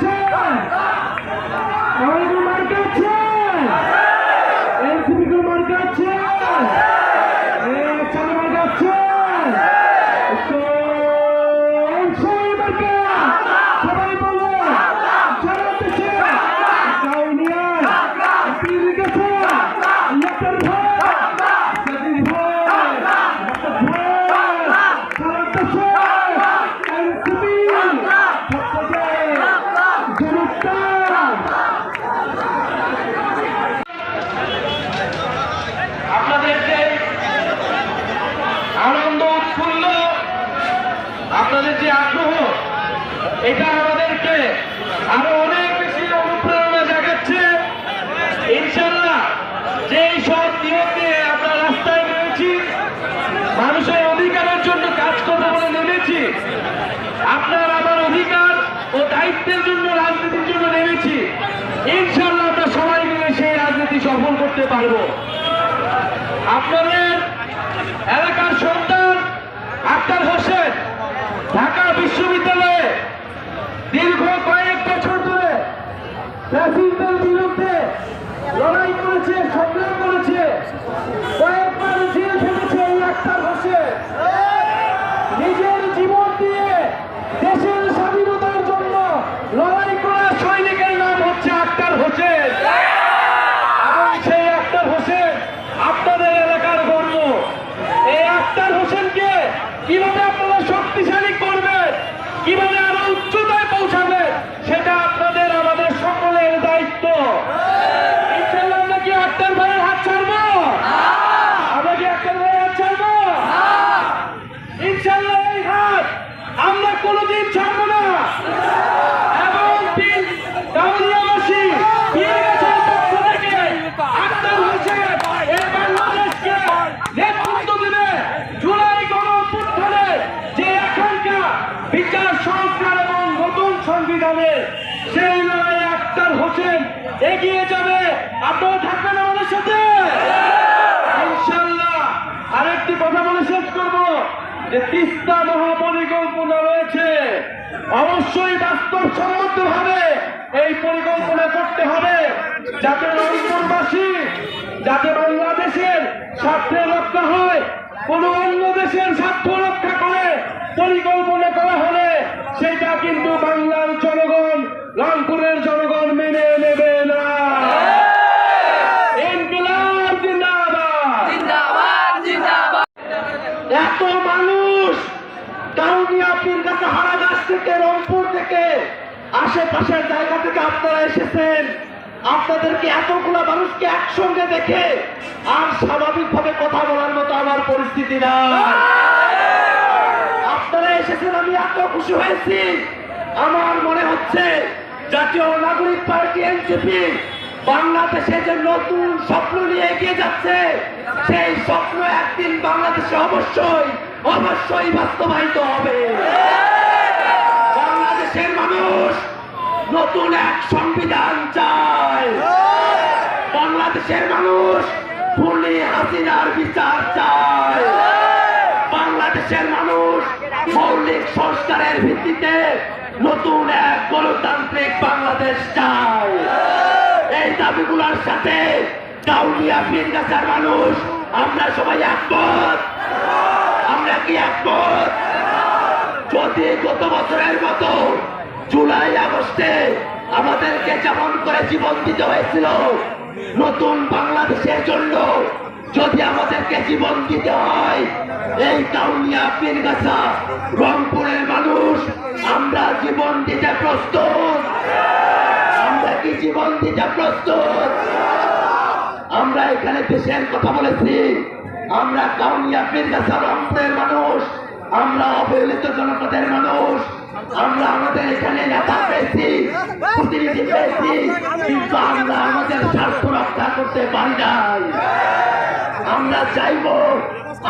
Johnson! ইনশাল্লাহ আমরা সবাই মিলে সেই রাজনীতি সফল করতে পারব। আপনাদের এলাকার সন্তান আক্তার হোসেন ঢাকা বিশ্ববিদ্যালয়ে দীর্ঘ কয়েক বছর ধরে বিরুদ্ধে লড়াই করেছে, সংগ্রাম করেছে কয়েকবার জেল খেটেছে এই আক্তার হোসেন নিজের জীবন দিয়ে দেশের স্বাধীনতার জন্য লড়াই করা সৈনিকের নাম হচ্ছে আক্তার হোসেন এবং সেই আক্তার হোসেন আপনাদের এলাকার গর্ব এই আক্তার হোসেনকে কীভাবে আপনারা শক্তিশালী করবেন কীভাবে আরও উচ্চতায় পৌঁছাবে সেটা আপনাদের আমাদের সকলের দায়িত্ব ইনশাল্লাহ আমরা কি আক্তার ভাইয়ের হাত ছাড়বো আমরা কি আক্তার ভাইয়ের হাত ছাড়বো ইনশাল্লাহ এই হাত আমরা কোনোদিন ছাড়বো না এবং তিন গাউলিয়াবাসী পীরগাছার পক্ষ থেকে আক্তার হোসেন এই বাংলাদেশকে নেতৃত্ব দেবে জুলাই গণ অভ্যুত্থানে যে আকাঙ্ক্ষা বিচার সংস্কার এবং নতুন সংবিধানে সেই লড়াই আক্তার হোসেন এগিয়ে যাবে। আপনারা থাকবেন আমাদের সাথে। ইনশাল্লাহ আরেকটি কথা বলে শেষ করব। যে তিস্তা মহাপরিকল্পনা রয়েছে। অবশ্যই বাস্তবসম্মত ভাবে এই পরিকল্পনা করতে হবে। যাতে রংপুরবাসী যাতে বাংলাদেশের স্বার্থে রক্ষা হয়, কোন অন্য দেশের স্বার্থ রক্ষা করে পরিকল্পনা করা হলে সেটা কিন্তু বাংলার জনগণ রংপুরের জনগণ মেনে নেবে না ইনকিলাব জিন্দাবাদ জিন্দাবাদ জিন্দাবাদ এত মানুষ কাউনিয়াপির কাছে হারাগাছ থেকে রংপুর থেকে আশেপাশের জায়গা থেকে আপনারা এসেছেন। আপনাদেরকে এতগুলা মানুষকে একসঙ্গে দেখে আর স্বাভাবিকভাবে কথা বলার মতো আমার পরিস্থিতি না আপনারা এসেছেন, আমি এত খুশি হয়েছি। আমার মনে হচ্ছে জাতীয় নাগরিক পার্টি এনসিপি বাংলাদেশে যে নতুন স্বপ্ন নিয়ে এগিয়ে যাচ্ছে, সেই স্বপ্ন একদিন বাংলাদেশে অবশ্যই অবশ্যই বাস্তবায়িত হবে। বাংলাদেশের মানুষ নতুন এক সংবিধান চায় বাংলাদেশের মানুষ খুনি হাসিনার বিচার চায়। বাংলাদেশের মানুষ মৌলিক সংস্কারের ভিত্তিতে নতুন এক গণতান্ত্রিক বাংলাদেশ চায়। এই দাবিগুলোর সাথে কাউনিয়া পীরগাছার মানুষ, আমরা সবাই একমত। আমরা কি একমত? যদি গত বছরের মতো জুলাই আগস্টে আমাদেরকে যেমন করে জীবন দিতে হয়েছিল, নতুন বাংলাদেশের জন্য যদি আমাদেরকে জীবন দিতে হয়, এই কাউনিয়া পীরগাছা, রংপুরের মানুষ, আমরা জীবন দিতে প্রস্তুত। আমরা কি জীবন দিতে প্রস্তুত? আমরা এখানে দেশের কথা বলেছি। আমরা কাউনিয়া পীরগাছা, রংপুরের মানুষ আমরা অবহেলিত জনপদের মানুষ। আমরা আমাদের এখানে নেতা পেয়েছি, প্রতিনিধি পেয়েছি, কিন্তু আমরা আমাদের স্বার্থ রক্ষা করতে পারি নাই। আমরা চাইব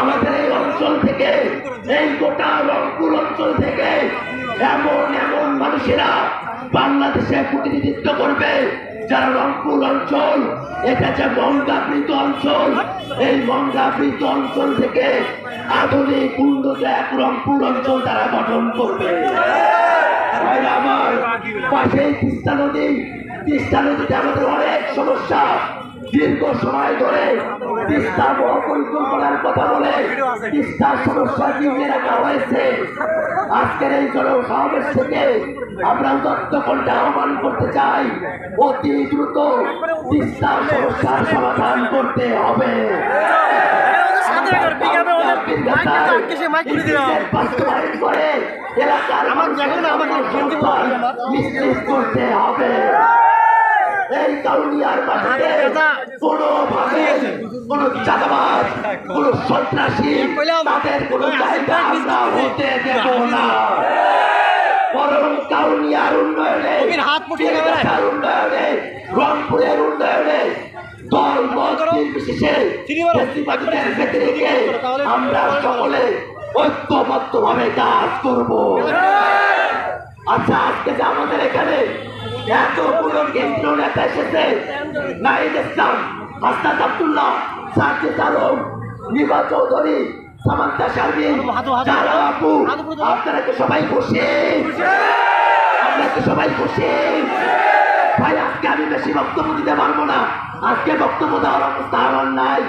আমাদের এই অঞ্চল থেকে, এই গোটা রংপুর অঞ্চল থেকে এমন এমন মানুষেরা বাংলাদেশে প্রতিনিধিত্ব করবে। যারা রংপুর অঞ্চল, এটা যে মঙ্গাবৃত অঞ্চল। এই মঙ্গাবৃত অঞ্চল থেকে আধুনিক উন্নত এক রংপুর অঞ্চল তারা গঠন করবে। আমার পাশে তিস্তা নদী। তিস্তা নদীতে আমাদের অনেক সমস্যা। দীর্ঘ সময় ধরে তিস্তা মহাপরিকল্পনার কথা বলে তিস্তার সমস্যা দিয়ে রাখা হয়েছে। আজকের এই জনসমাবেশ থেকে আমরা দত্ত কণ্ঠে আহ্বান করতে চাই অতি দ্রুত তিস্তার সমস্যার সমাধান করতে হবে। আমার দেখো না, আমাকে করতে হবে। এই কাউনিয়ার মাটিতে কোনো ভাবে কোনো চাঁদাবাজ কোনো সন্ত্রাসী তাদের কোনো জায়গা আমরা হতে দেব না। বরং কাউনিয়ার উন্নয়নে উন্নয়নে রংপুরের উন্নয়নে দল মত নির্বিশেষে আমরা সকলে ঐক্যবদ্ধ ভাবে কাজ করব। আচ্ছা আজকে যে আমাদের এখানে এতগুলো কেন্দ্র নেতা এসেছে। নাইদ ইসলাম হাসনাত আব্দুল্লাহ সাজিদ আলম চৌধুরী সামান্তা শারমিন। যারা আপু। আপনারা কি সবাই খুশি। আমরা কি সবাই খুশি। ভাই আজকে আমি বেশি বক্তব্য দিতে পারব না। আজকে বক্তব্য দেওয়ার অবস্থা আমার নাই।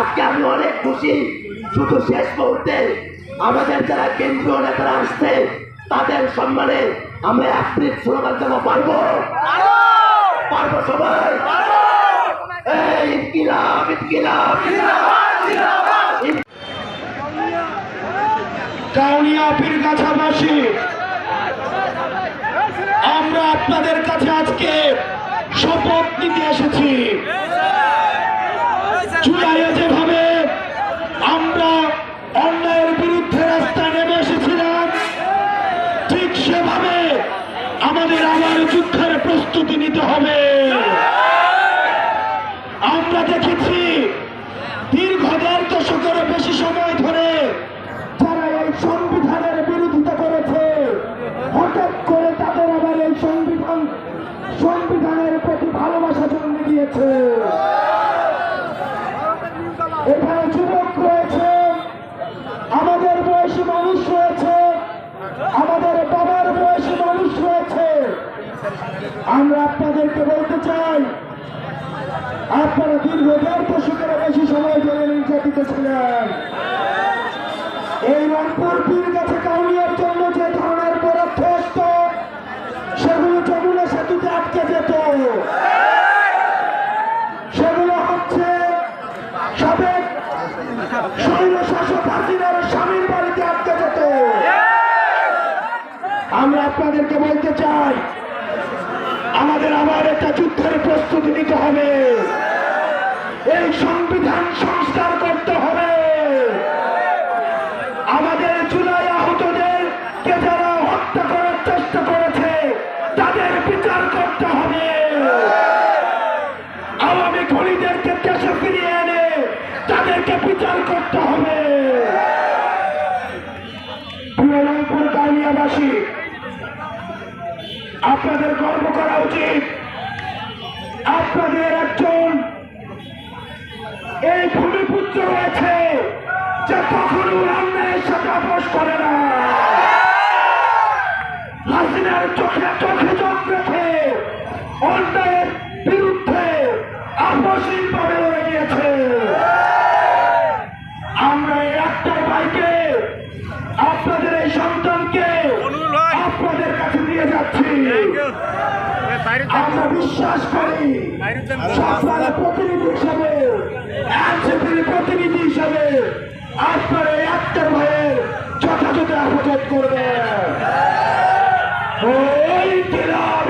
আজকে আমি অনেক খুশি। শুধু শেষ মুহূর্তে আমাদের যারা কেন্দ্রীয় নেতারা আসছে তাদের সম্মানে আমরা এক মিনিট স্লোগান দেবো পারব? পারব! সবাই? এই ইনকিলাব ইনকিলাব। ইনকিলাব কাউনিয়া পীরগাছাবাসী আমরা আপনাদের কাছে আজকে শপথ নিতে এসেছি। জুলাইয়ে যেভাবে আমরা অন্যায়ের বিরুদ্ধে রাস্তায় নেমে এসেছিলাম ঠিক সেভাবে আমাদের আবার যুদ্ধের প্রস্তুতি নিতে হবে আমরা দেখেছি দীর্ঘ দেড় দশকেরও বেশি সময় ধরে যারা এই সংবিধানের বিরোধিতা করেছে হঠাৎ করে তাদের আবার এই সংবিধান সংবিধানের প্রতি ভালোবাসা জন্মে দিয়েছে এখানে যুবক রয়েছে আমাদের বয়সী মানুষ রয়েছে আমাদের বাবার বয়সী মানুষ রয়েছে আমরা আপনাদেরকে বলতে চাই, আপনারা দীর্ঘ দেড় দশকের বেশি সময় ধরে নির্যাতিত ছিলেন। এই রংপুর পীর কাছে কাউনিয়ার জন্য যে ধরনের বরাদ্দ সেগুলো যমুনা সেতুতে আটকে যেত। সেগুলো হচ্ছে সাবেক শৈল শাসক হাসিনার স্বামীর বাড়িতে আটকে যেত। আমরা আপনাদেরকে বলতে চাই আমাদের আবার একটা যুদ্ধের প্রস্তুতি নিতে হবে। এই সংবিধান সংস্কার করতে হবে। আমাদের জুলাই আহতদের কে যারা হত্যা করার চেষ্টা করেছে, তাদের বিচার করতে হবে। আওয়ামী খনিদেরকে দেশে ফিরিয়ে এনে তাদেরকে বিচার করতে হবে। প্রিয় রংপুর কালিয়াবাসী আপনাদের সচিব আপনাদের একজন এই ভূমিপুত্র রয়েছে যে কখনো অন্যায়ের সাথে আপোষ করে না। হাসিনার চোখে চোখে চোখ রেখে অন্যায়ের বিরুদ্ধে আপোষহীন ভাবে রয়ে গিয়েছে। আমরা এই একটাই ভাইকে আপনাদের এই সন্তানকে আপনাদের কাছে নিয়ে যাচ্ছি। আমরা বিশ্বাস করি। আপনারা প্রতিনিধি হিসাবে এনসিপির প্রতিনিধি হিসাবে আপনারা একটা ভাইয়ের যথাযথ হেফাজত করবেন। ওই ইন্টিলাভ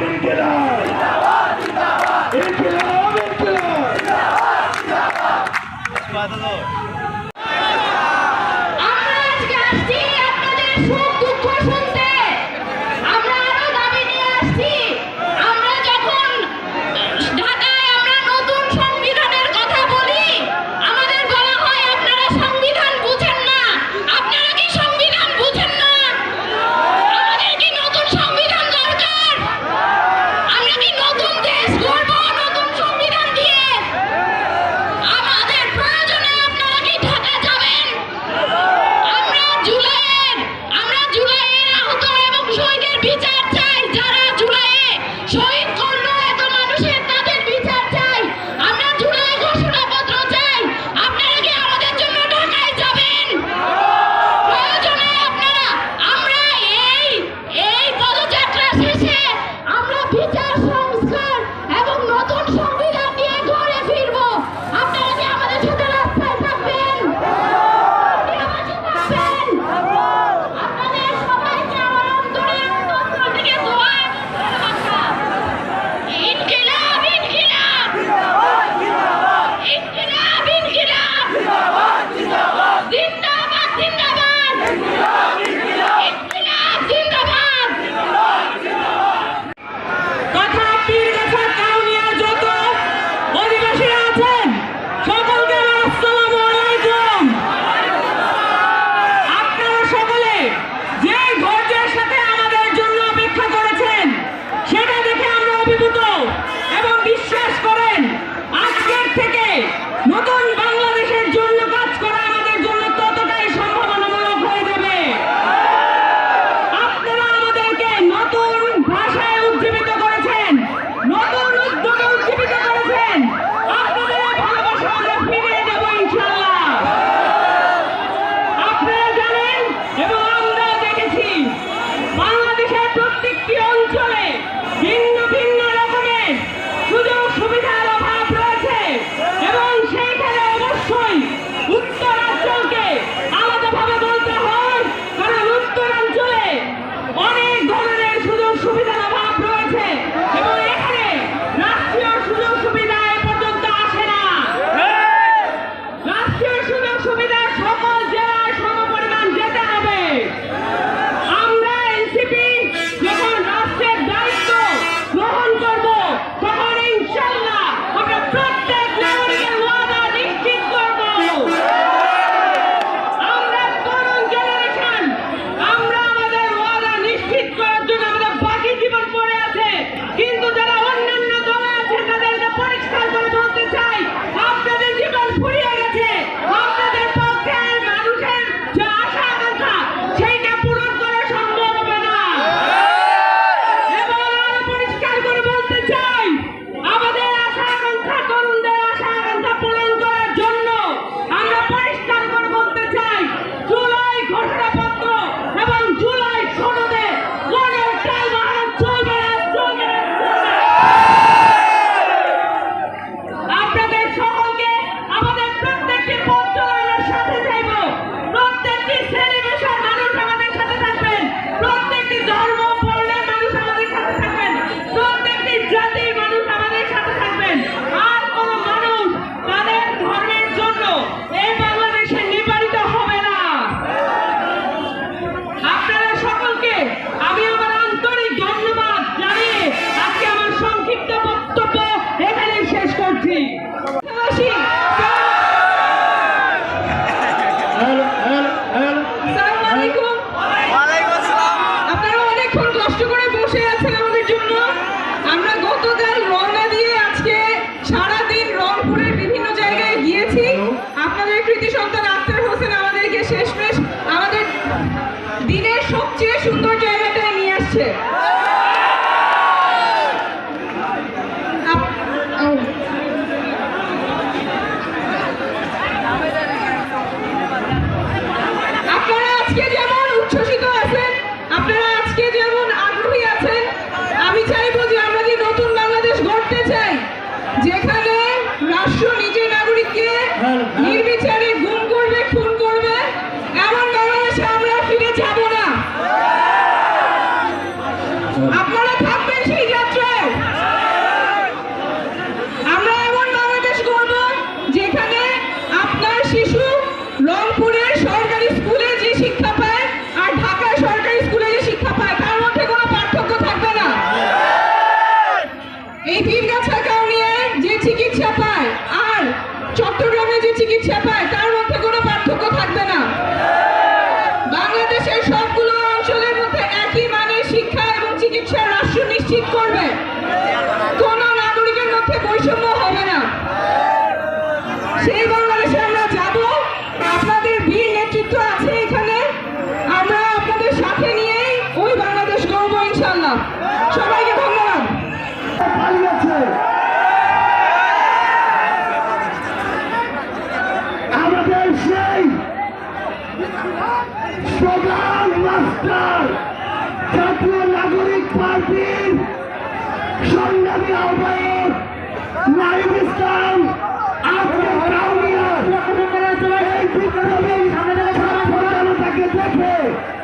আছে